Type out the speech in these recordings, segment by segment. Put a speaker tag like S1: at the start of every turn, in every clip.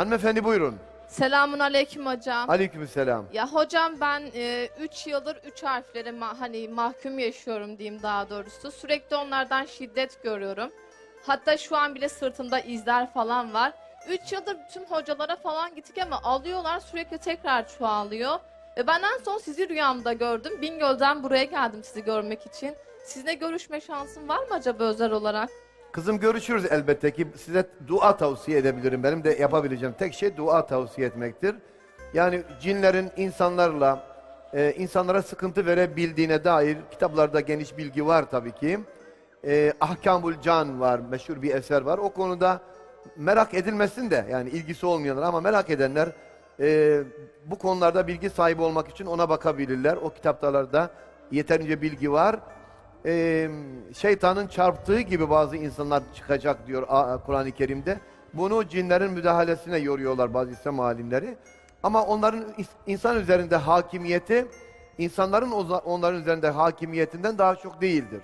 S1: Hanımefendi buyurun.
S2: Selamun aleyküm hocam.
S1: Aleykümselam.
S2: Ya hocam ben 3 yıldır 3 harflere ma- hani mahkum yaşıyorum diyeyim daha doğrusu. Sürekli onlardan şiddet görüyorum. Hatta şu an bile sırtımda izler falan var. 3 yıldır tüm hocalara falan gittik ama alıyorlar sürekli tekrar çoğalıyor. Ve ben en son sizi rüyamda gördüm. Bingöl'den buraya geldim sizi görmek için. Sizinle görüşme şansım var mı acaba özel olarak?
S1: Kızım görüşürüz elbette ki size dua tavsiye edebilirim. Benim de yapabileceğim tek şey dua tavsiye etmektir. Yani cinlerin insanlarla, e, insanlara sıkıntı verebildiğine dair kitaplarda geniş bilgi var tabii ki. E, Ahkamul Can var, meşhur bir eser var. O konuda merak edilmesin de yani ilgisi olmayanlar ama merak edenler e, bu konularda bilgi sahibi olmak için ona bakabilirler. O kitaplarda yeterince bilgi var. Ee, şeytanın çarptığı gibi bazı insanlar çıkacak diyor Kur'an-ı Kerim'de. Bunu cinlerin müdahalesine yoruyorlar bazı İslam alimleri. Ama onların insan üzerinde hakimiyeti insanların onların üzerinde hakimiyetinden daha çok değildir.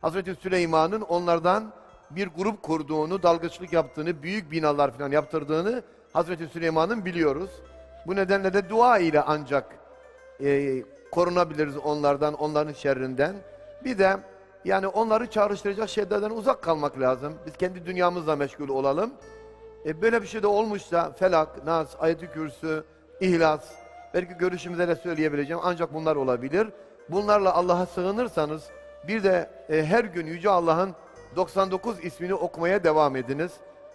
S1: Hazreti Süleyman'ın onlardan bir grup kurduğunu, dalgıçlık yaptığını, büyük binalar falan yaptırdığını Hazreti Süleyman'ın biliyoruz. Bu nedenle de dua ile ancak e, korunabiliriz onlardan, onların şerrinden. Bir de yani onları çağrıştıracak şeylerden uzak kalmak lazım. Biz kendi dünyamızla meşgul olalım. E, böyle bir şey de olmuşsa Felak, Nas, Ayet-i Kürsü, İhlas, belki görüşümüzde de söyleyebileceğim ancak bunlar olabilir. Bunlarla Allah'a sığınırsanız bir de e, her gün Yüce Allah'ın 99 ismini okumaya devam ediniz.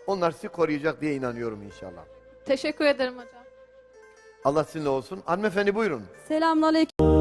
S1: Onlar sizi koruyacak diye inanıyorum inşallah.
S2: Teşekkür ederim hocam.
S1: Allah sizinle olsun. Hanımefendi buyurun.
S3: Selamünaleyküm.